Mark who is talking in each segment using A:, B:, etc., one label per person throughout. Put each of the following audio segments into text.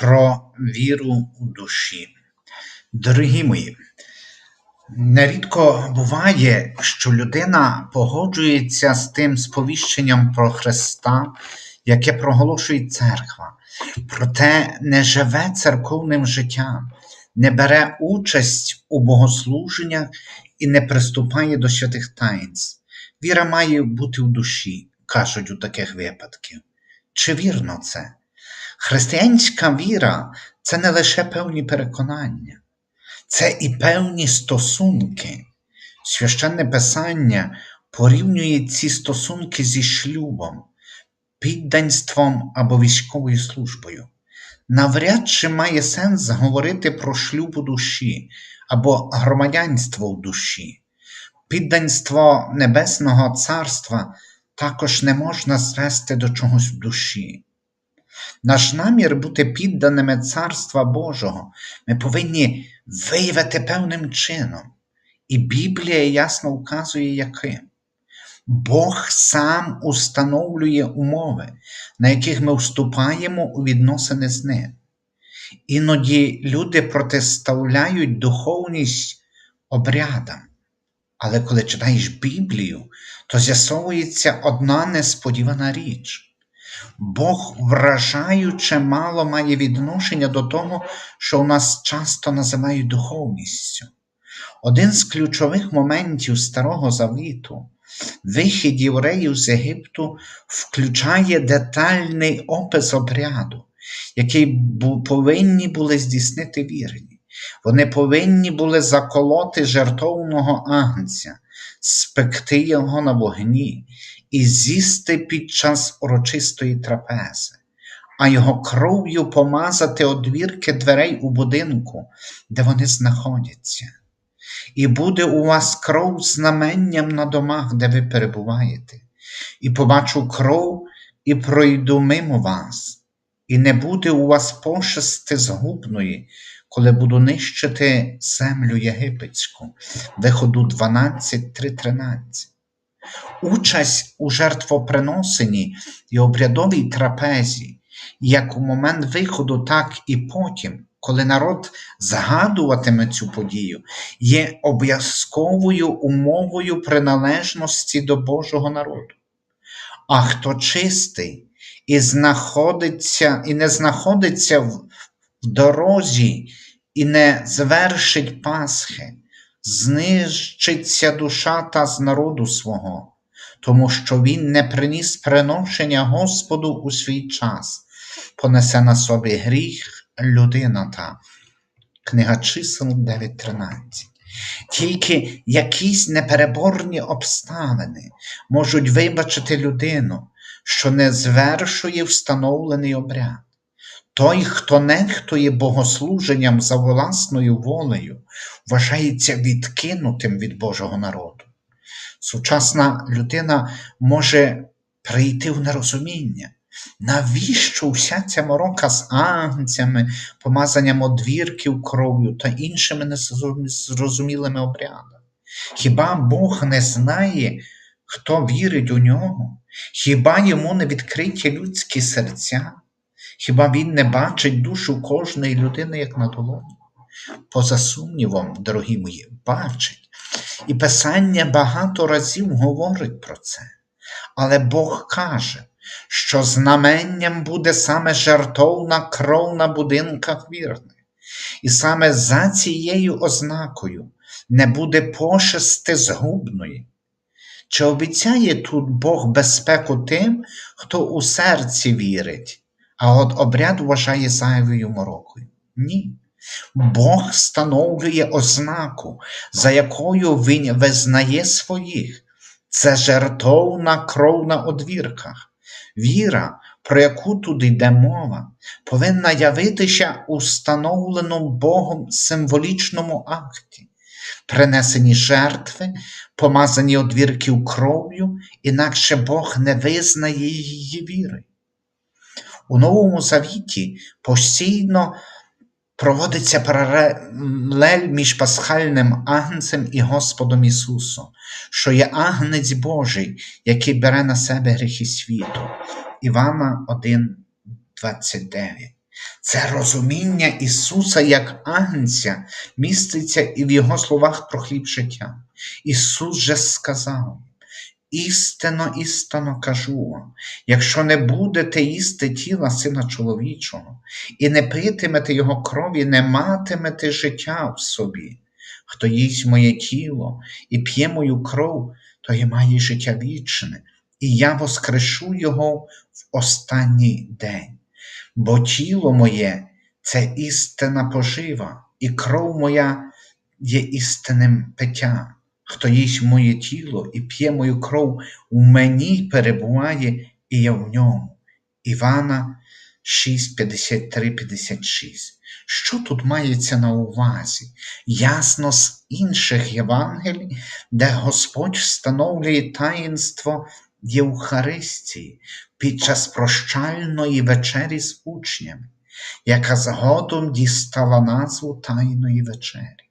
A: про віру у душі. Дорогі мої, нерідко буває, що людина погоджується з тим сповіщенням про Христа, яке проголошує церква, проте не живе церковним життям, не бере участь у богослуженнях і не приступає до святих таїнств. Віра має бути в душі, кажуть у таких випадках. Чи вірно це? Християнська віра це не лише певні переконання, це і певні стосунки. Священне Писання порівнює ці стосунки зі шлюбом, підданством або військовою службою. Навряд чи має сенс говорити про шлюб у душі або громадянство в душі. Підданство Небесного Царства також не можна звести до чогось в душі. Наш намір бути підданими Царства Божого ми повинні виявити певним чином, і Біблія ясно вказує, яким. Бог сам установлює умови, на яких ми вступаємо у відносини з ним. Іноді люди протиставляють духовність обрядам. Але коли читаєш Біблію, то з'ясовується одна несподівана річ. Бог вражаюче мало має відношення до того, що у нас часто називають духовністю. Один з ключових моментів Старого Завіту, вихід євреїв з Єгипту, включає детальний опис обряду, який повинні були здійснити вірні. Вони повинні були заколоти жертовного агнця, спекти його на вогні і з'їсти під час урочистої трапези, а його кров'ю помазати одвірки дверей у будинку, де вони знаходяться. І буде у вас кров знаменням на домах, де ви перебуваєте, і побачу кров і пройду мимо вас, і не буде у вас пошести згубної, коли буду нищити землю єгипетську, виходу 12, 3, 13. Участь у жертвоприносенні і обрядовій трапезі, як у момент виходу, так і потім, коли народ згадуватиме цю подію, є обов'язковою умовою приналежності до Божого народу. А хто чистий і знаходиться, і не знаходиться в дорозі, і не звершить Пасхи, знищиться душа та з народу свого, тому що він не приніс приношення Господу у свій час, понесе на собі гріх людина та. Книга чисел 9.13. Тільки якісь непереборні обставини можуть вибачити людину, що не звершує встановлений обряд. Той, хто нехтує богослуженням за власною волею, вважається відкинутим від Божого народу. Сучасна людина може прийти в нерозуміння. Навіщо вся ця морока з агнцями, помазанням одвірків кров'ю та іншими незрозумілими обрядами? Хіба Бог не знає, хто вірить у нього? Хіба йому не відкриті людські серця? Хіба він не бачить душу кожної людини, як на долоні? Поза сумнівом, дорогі мої, бачить. І Писання багато разів говорить про це. Але Бог каже, що знаменням буде саме жертовна кров на будинках вірних, і саме за цією ознакою не буде пошести згубної. Чи обіцяє тут Бог безпеку тим, хто у серці вірить? А от обряд вважає зайвою морокою. Ні. Бог встановлює ознаку, за якою Він визнає своїх. Це жертовна кров на одвірках. Віра, про яку тут йде мова, повинна явитися у встановленому Богом символічному акті, принесені жертви, помазані одвірків кров'ю, інакше Бог не визнає її віри. У Новому Завіті постійно проводиться паралель між Пасхальним Агнцем і Господом Ісусом, що є Агнець Божий, який бере на себе гріхи світу. Івана 1, 29. Це розуміння Ісуса як Агнця міститься і в Його словах про хліб життя. Ісус же сказав: Істинно, істинно кажу вам, якщо не будете їсти тіла Сина чоловічого і не питимете Його крові, не матимете життя в собі. Хто їсть моє тіло і п'є мою кров, то і має життя вічне, і я воскрешу його в останній день. Бо тіло моє це істинна пожива, і кров моя є істинним питтям. Хто їсть моє тіло і п'є мою кров, у мені перебуває, і я в ньому. Івана 6, 53, 56. Що тут мається на увазі? Ясно з інших Євангелій, де Господь встановлює таїнство Євхаристії під час прощальної вечері з учнями, яка згодом дістала назву Тайної вечері.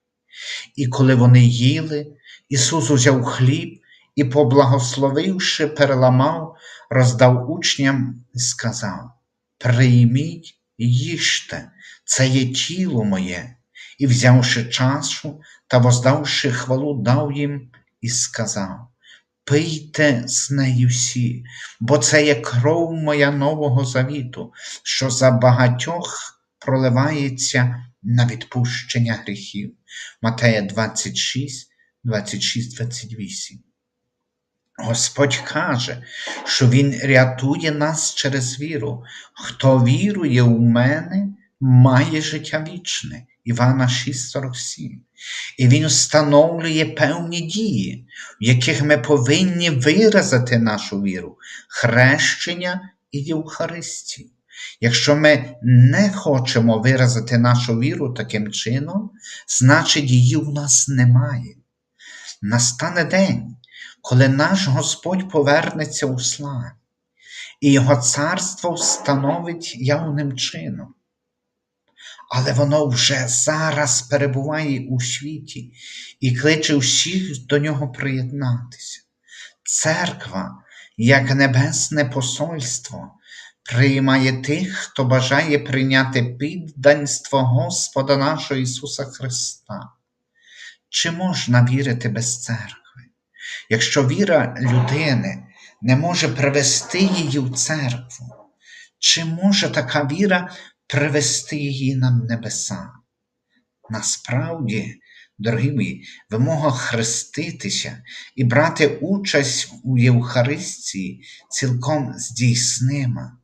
A: І коли вони їли, Ісус узяв хліб і, поблагословивши, переламав, роздав учням і сказав: Прийміть і їжте, це є тіло моє, і, взявши чашу та воздавши хвалу, дав їм і сказав: Пийте з нею всі, бо це є кров моя нового завіту, що за багатьох проливається на відпущення гріхів. Матея 26, 26, 28. Господь каже, що Він рятує нас через віру. Хто вірує у мене, має життя вічне. Івана 6,47. І Він встановлює певні дії, в яких ми повинні виразити нашу віру, хрещення і Євхаристію. Якщо ми не хочемо виразити нашу віру таким чином, значить її у нас немає. Настане день, коли наш Господь повернеться у славі, і Його царство встановить явним чином. Але воно вже зараз перебуває у світі і кличе всіх до нього приєднатися. Церква, як небесне посольство, приймає тих, хто бажає прийняти підданство Господа нашого Ісуса Христа. Чи можна вірити без церкви? Якщо віра людини не може привести її в церкву, чи може така віра привести її на небеса? Насправді, дорогі мої, вимога хреститися і брати участь у Євхаристії цілком здійснима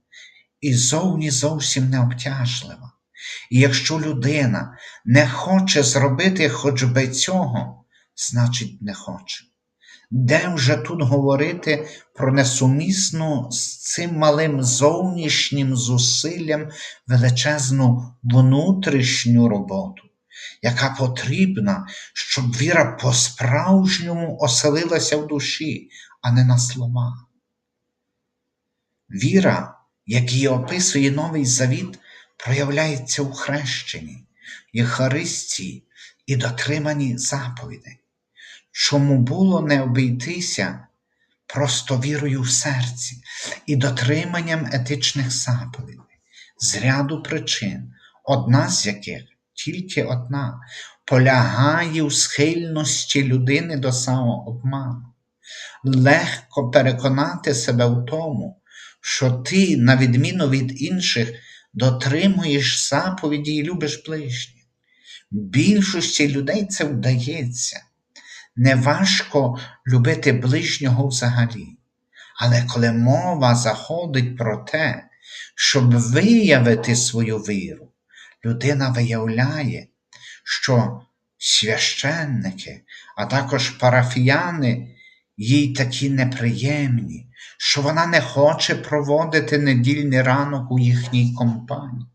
A: і зовні зовсім не обтяжлива. І якщо людина не хоче зробити хоч би цього, значить не хоче. Де вже тут говорити про несумісну з цим малим зовнішнім зусиллям величезну внутрішню роботу, яка потрібна, щоб віра по-справжньому оселилася в душі, а не на словах. Віра, як її описує Новий Завіт, проявляється у хрещенні, Єхаристії і дотриманні заповідей чому було не обійтися просто вірою в серці і дотриманням етичних заповідей, з ряду причин, одна з яких тільки одна полягає у схильності людини до самообману. Легко переконати себе в тому, що ти, на відміну від інших, дотримуєш заповіді і любиш ближніх. Більшості людей це вдається, неважко любити ближнього взагалі. Але коли мова заходить про те, щоб виявити свою віру, людина виявляє, що священники, а також парафіяни їй такі неприємні, що вона не хоче проводити недільний ранок у їхній компанії.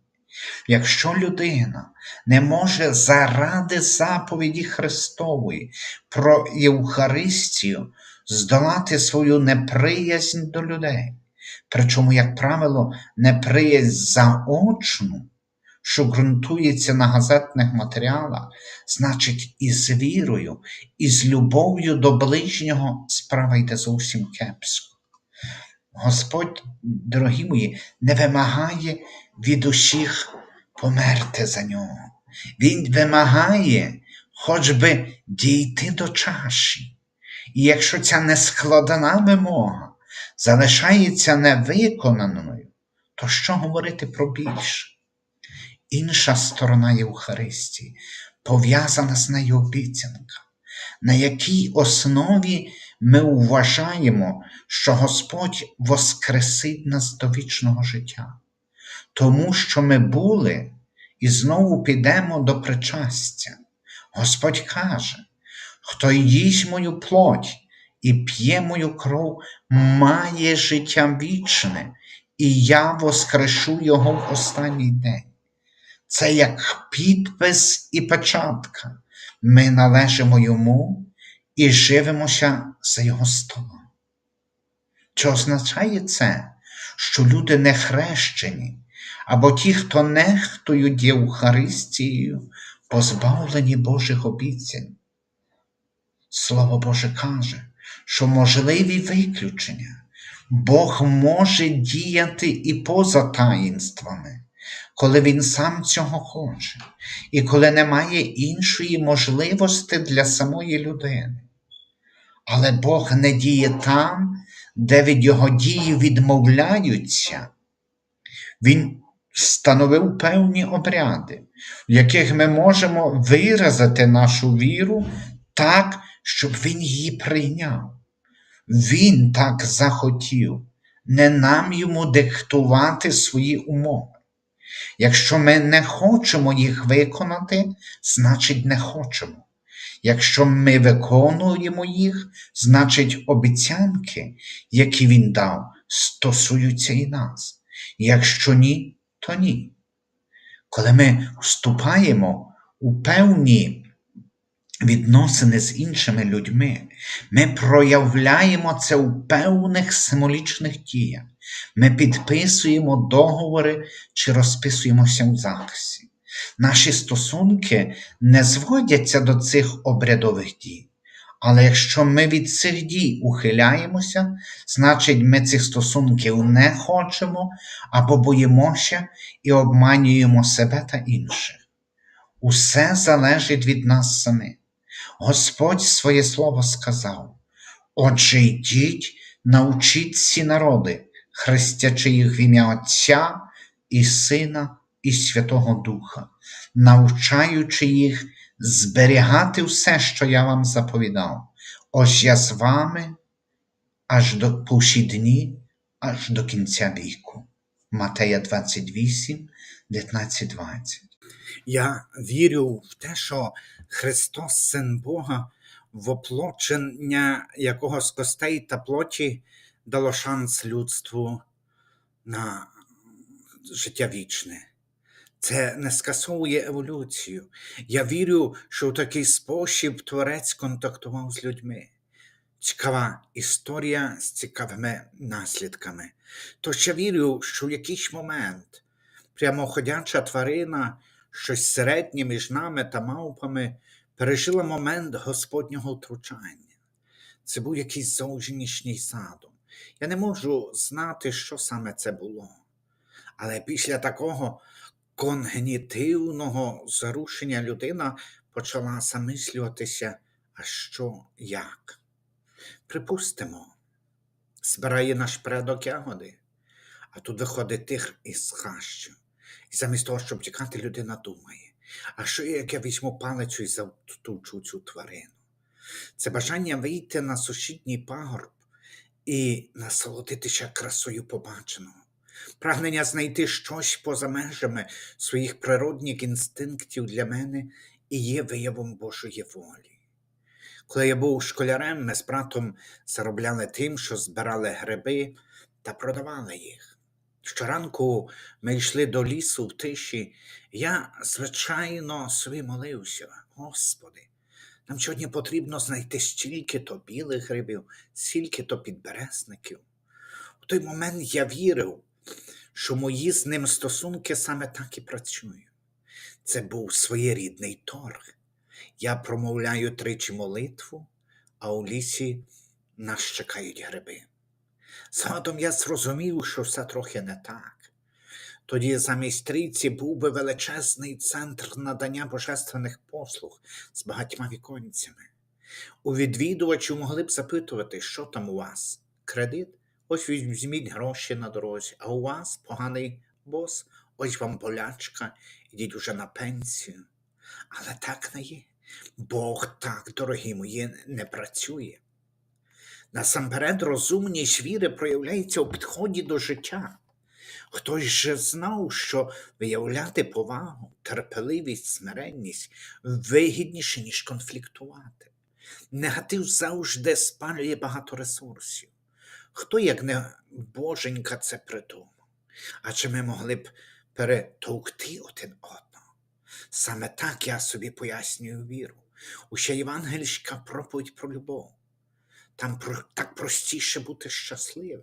A: Якщо людина не може заради заповіді Христової про Євхаристію здолати свою неприязнь до людей, причому, як правило, неприязнь заочну, що ґрунтується на газетних матеріалах, значить, і з вірою, і з любов'ю до ближнього справа йде зовсім кепсько. Господь, дорогі мої, не вимагає від усіх померти за нього. Він вимагає хоч би дійти до чаші. І якщо ця нескладна вимога залишається невиконаною, то що говорити про більше? Інша сторона Євхаристії пов'язана з нею обіцянка, на якій основі ми вважаємо, що Господь воскресить нас до вічного життя, тому що ми були і знову підемо до причастя. Господь каже, хто їсть мою плоть і п'є мою кров, має життя вічне, і я воскрешу його в останній день. Це як підпис і печатка. Ми належимо йому і живемося за його столом. Чи означає це, що люди не хрещені, або ті, хто нехтують Євхаристією, позбавлені Божих обіцянь? Слово Боже каже, що можливі виключення. Бог може діяти і поза таїнствами, коли Він сам цього хоче, і коли немає іншої можливості для самої людини. Але Бог не діє там, де від Його дії відмовляються. Він встановив певні обряди, в яких ми можемо виразити нашу віру так, щоб Він її прийняв. Він так захотів, не нам йому диктувати свої умови. Якщо ми не хочемо їх виконати, значить не хочемо. Якщо ми виконуємо їх, значить обіцянки, які він дав, стосуються і нас. Якщо ні, то ні. Коли ми вступаємо у певні відносини з іншими людьми, ми проявляємо це у певних символічних діях. Ми підписуємо договори чи розписуємося у захисті. Наші стосунки не зводяться до цих обрядових дій. Але якщо ми від цих дій ухиляємося, значить ми цих стосунків не хочемо або боїмося і обманюємо себе та інших. Усе залежить від нас самих. Господь своє слово сказав: Отже, йдіть, научіть ці народи, хрестячи їх в ім'я Отця і Сина і Святого Духа, навчаючи їх зберігати все, що я вам заповідав. Ось я з вами аж до всі дні, аж до кінця віку. Матея 28, 19, 20.
B: Я вірю в те, що Христос, Син Бога, воплочення якого з костей та плоті дало шанс людству на життя вічне. Це не скасовує еволюцію. Я вірю, що в такий спосіб Творець контактував з людьми. Цікава історія з цікавими наслідками. Тож я вірю, що в якийсь момент прямоходяча тварина, щось середнє між нами та мавпами, пережила момент Господнього втручання. Це був якийсь зовнішній задум. Я не можу знати, що саме це було. Але після такого конгенітивного зарушення людина почала замислюватися, а що як. Припустимо, збирає наш предок ягоди, а тут виходить тигр із хащу. І замість того, щоб тікати, людина думає, а що як я візьму палицю і завтучу цю тварину? Це бажання вийти на сусідній пагорб і насолодитися красою побаченого, прагнення знайти щось поза межами своїх природних інстинктів для мене і є виявом Божої волі. Коли я був школярем, ми з братом заробляли тим, що збирали гриби та продавали їх. Щоранку ми йшли до лісу в тиші. Я, звичайно, собі молився, Господи, нам сьогодні потрібно знайти стільки то білих грибів, стільки то підберезників. У той момент я вірив, що мої з ним стосунки саме так і працюють. Це був своєрідний торг. Я промовляю тричі молитву, а у лісі нас чекають гриби. Згодом я зрозумів, що все трохи не так. Тоді замість трійці був би величезний центр надання божественних послуг з багатьма віконцями. У відвідувачів могли б запитувати, що там у вас? Кредит? Ось візьміть гроші на дорозі, а у вас поганий бос, ось вам болячка, ідіть уже на пенсію. Але так не є. Бог так, дорогі мої, не працює. Насамперед, розумність віри проявляється у підході до життя. Хтось же знав, що виявляти повагу, терпеливість, смиренність вигідніше, ніж конфліктувати. Негатив завжди спалює багато ресурсів. Хто, як не боженька, це придумав? А чи ми могли б перетовкти один одного? Саме так я собі пояснюю віру. Уся євангельська проповідь про любов. Там так простіше бути щасливим.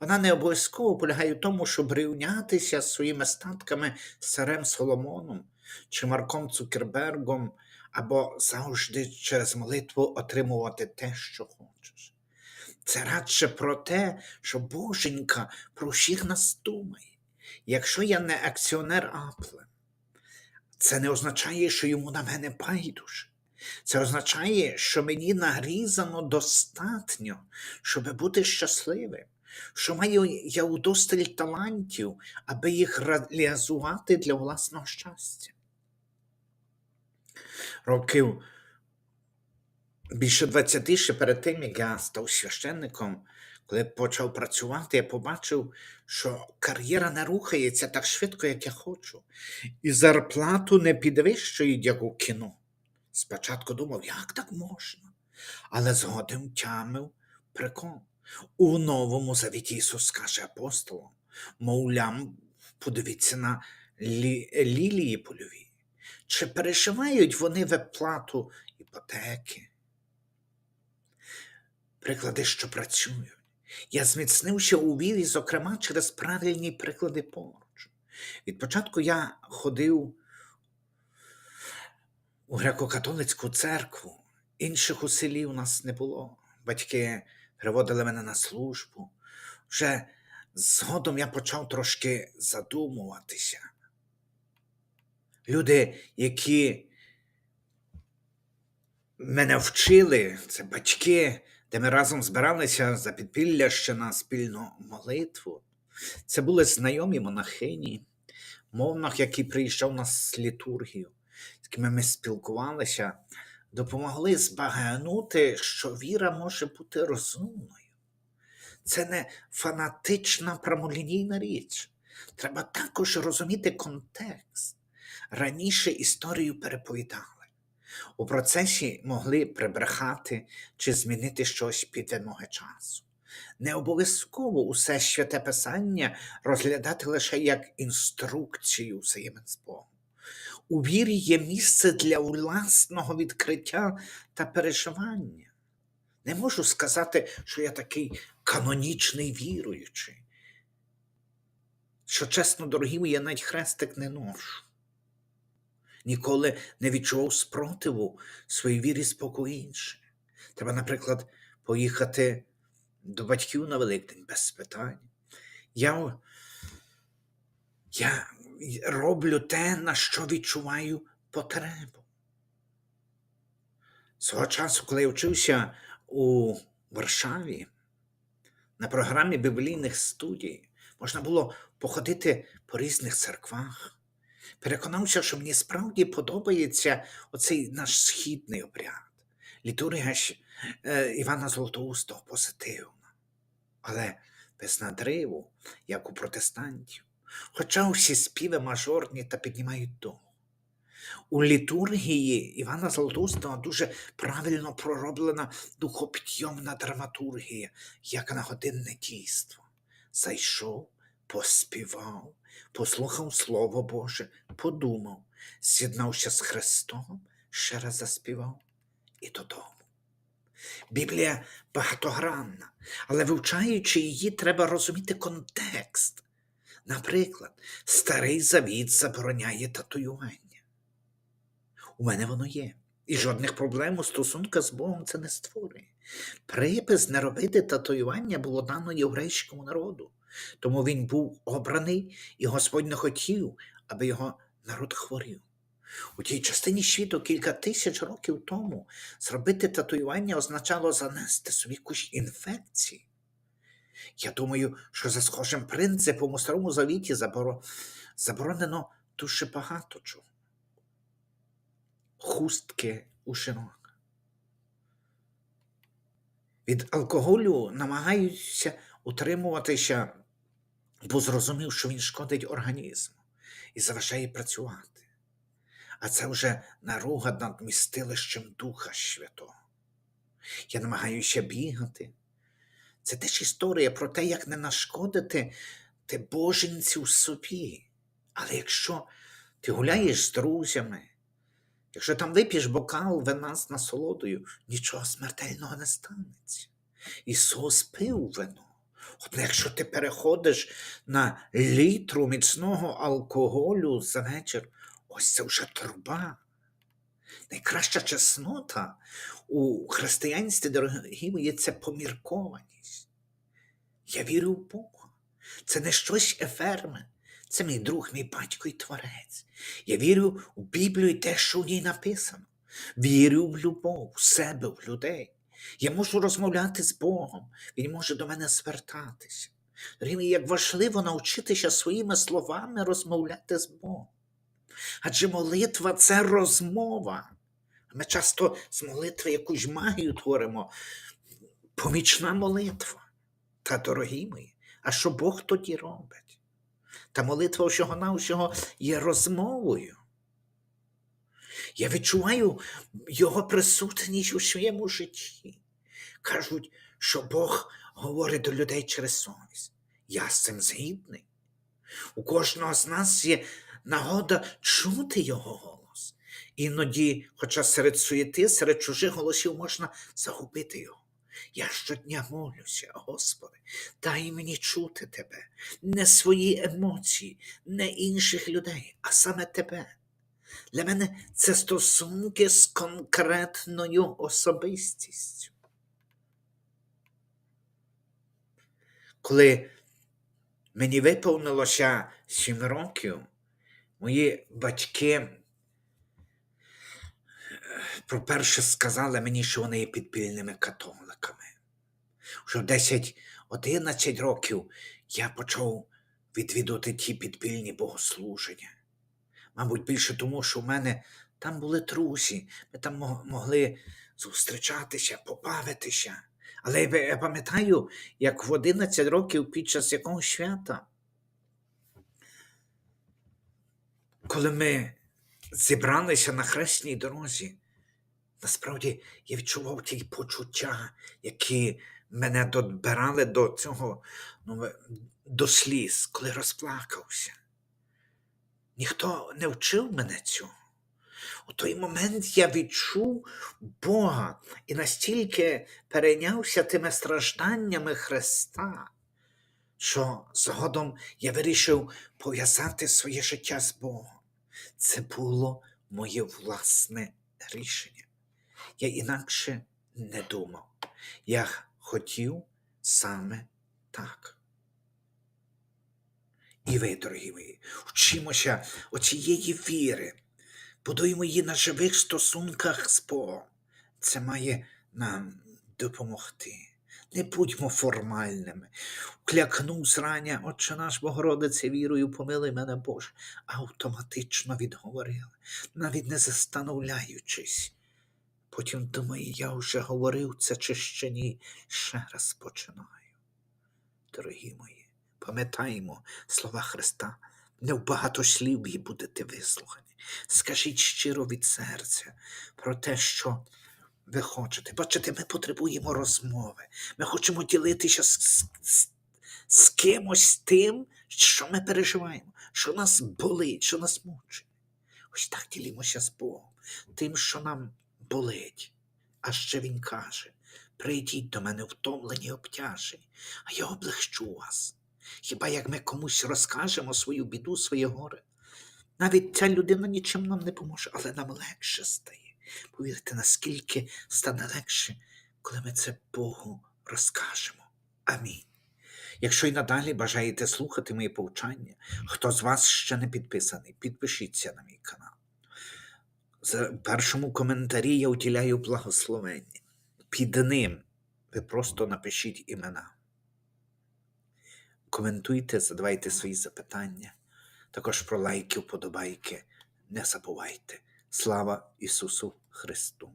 B: Вона не обов'язково полягає в тому, щоб рівнятися з своїми статками з Соломоном чи Марком Цукербергом, або завжди через молитву отримувати те, що хочеш. Це радше про те, що Боженька про всіх нас думає. Якщо я не акціонер Apple, це не означає, що йому на мене байдуже. Це означає, що мені нагрізано достатньо, щоб бути щасливим, що маю я удосталь талантів, аби їх реалізувати для власного щастя. Років більше 20 ще перед тим, як я став священником, коли почав працювати, я побачив, що кар'єра не рухається так швидко, як я хочу, і зарплату не підвищують, як у кіно. Спочатку думав, як так можна, але згодом тямив прикол. У новому завіті Ісус каже апостолам, мовлям, подивіться на лі, лілії польові. Чи переживають вони виплату іпотеки? Приклади, що працюють. Я зміцнився у вірі, зокрема, через правильні приклади поруч. Від початку я ходив у греко-католицьку церкву, інших у селі у нас не було. Батьки приводили мене на службу. Вже згодом я почав трошки задумуватися. Люди, які мене вчили, це батьки, де ми разом збиралися за підпілля ще на спільну молитву. Це були знайомі монахині, мовнах, який приїжджав на літургію, якими ми спілкувалися, допомогли збагнути, що віра може бути розумною. Це не фанатична прямолінійна річ. Треба також розуміти контекст. Раніше історію переповідали. У процесі могли прибрехати чи змінити щось під вимоги часу. Не обов'язково усе святе писання розглядати лише як інструкцію взаємин з Богом. У вірі є місце для власного відкриття та переживання. Не можу сказати, що я такий канонічний віруючий. Що чесно, дорогі мої, я навіть хрестик не ношу. Ніколи не відчував спротиву своїй вірі спокою інше. Треба, наприклад, поїхати до батьків на Великдень без питань. Я, я роблю те, на що відчуваю потребу. Свого часу, коли я вчився у Варшаві, на програмі біблійних студій можна було походити по різних церквах. Переконався, що мені справді подобається оцей наш східний обряд. Літургія е, Івана Золотоустого позитивна, але без надриву, як у протестантів. Хоча усі співи мажорні та піднімають дух. У літургії Івана Золотоустого дуже правильно пророблена духопідйомна драматургія, як на годинне дійство. Зайшов, поспівав, послухав Слово Боже, подумав, з'єднався з Христом, ще раз заспівав і додому. Біблія багатогранна, але вивчаючи її, треба розуміти контекст. Наприклад, Старий Завіт забороняє татуювання. У мене воно є. І жодних проблем у стосунках з Богом це не створює. Припис не робити татуювання було дано єврейському народу. Тому він був обраний, і Господь не хотів, аби його народ хворів. У тій частині світу кілька тисяч років тому зробити татуювання означало занести собі кущ інфекції. Я думаю, що за схожим принципом у Старому Завіті заборо- заборонено дуже багато чого. Хустки у жінок. Від алкоголю намагаюся утримуватися, бо зрозумів, що він шкодить організму і заважає працювати. А це вже наруга над містилищем Духа Святого. Я намагаюся бігати. Це теж історія про те, як не нашкодити ти боженцю собі. Але якщо ти гуляєш з друзями, якщо там вип'єш бокал вина з насолодою, нічого смертельного не станеться. Ісус пив вино. Однак, якщо ти переходиш на літру міцного алкоголю за вечір, ось це вже труба. Найкраща чеснота у християнстві, дорогі мої, це поміркованість. Я вірю в Бога. Це не щось еферме. Це мій друг, мій батько і творець. Я вірю в Біблію і те, що в ній написано. Вірю в любов, в себе, в людей. Я можу розмовляти з Богом, Він може до мене звертатися. Дорогі як важливо навчитися своїми словами розмовляти з Богом. Адже молитва це розмова. Ми часто з молитви якусь магію творимо. Помічна молитва. Та, дорогі мої, а що Бог тоді робить? Та молитва всього навсього є розмовою. Я відчуваю його присутність у своєму житті. Кажуть, що Бог говорить до людей через совість. Я з цим згідний. У кожного з нас є нагода чути його голос. Іноді, хоча серед суєти, серед чужих голосів можна загубити його. Я щодня молюся, Господи, дай мені чути Тебе, не свої емоції, не інших людей, а саме Тебе. Для мене це стосунки з конкретною особистістю. Коли мені виповнилося сім років, мої батьки е, по-перше сказали мені, що вони є підпільними католиками. Вже 10-11 років я почав відвідувати ті підпільні богослуження. Мабуть, більше тому, що в мене там були друзі, ми там могли зустрічатися, побавитися. Але я пам'ятаю, як в 11 років під час якогось свята, коли ми зібралися на хресній дорозі, насправді я відчував ті почуття, які мене добирали до цього, ну, до сліз, коли розплакався. Ніхто не вчив мене цього. У той момент я відчув Бога і настільки перейнявся тими стражданнями Христа, що згодом я вирішив пов'язати своє життя з Богом. Це було моє власне рішення. Я інакше не думав. Я хотів саме так. І ви, дорогі мої, вчимося оцієї віри, будуємо її на живих стосунках з Богом. Це має нам допомогти. Не будьмо формальними. Клякнув зрання, Отче наш Богородице, вірою, помилуй мене Боже, автоматично відговорили, навіть не застановляючись. Потім думаю, я вже говорив це чи ще ні, ще раз починаю. Дорогі мої, пам'ятаємо слова Христа, не в багато слів і будете вислухані. Скажіть щиро від серця про те, що ви хочете. Бачите, ми потребуємо розмови. Ми хочемо ділитися з, з, з, з кимось тим, що ми переживаємо, що нас болить, що нас мучить. Ось так ділімося з Богом, тим, що нам болить. А ще Він каже: прийдіть до мене втомлені й обтяжені, а я облегчу вас. Хіба як ми комусь розкажемо свою біду, своє горе? Навіть ця людина нічим нам не поможе, але нам легше стає. Повірте, наскільки стане легше, коли ми це Богу розкажемо. Амінь. Якщо й надалі бажаєте слухати мої повчання, хто з вас ще не підписаний, підпишіться на мій канал. В першому коментарі я уділяю благословення. Під ним ви просто напишіть імена. Коментуйте, задавайте свої запитання. Також про лайки, вподобайки. Не забувайте. Слава Ісусу Христу!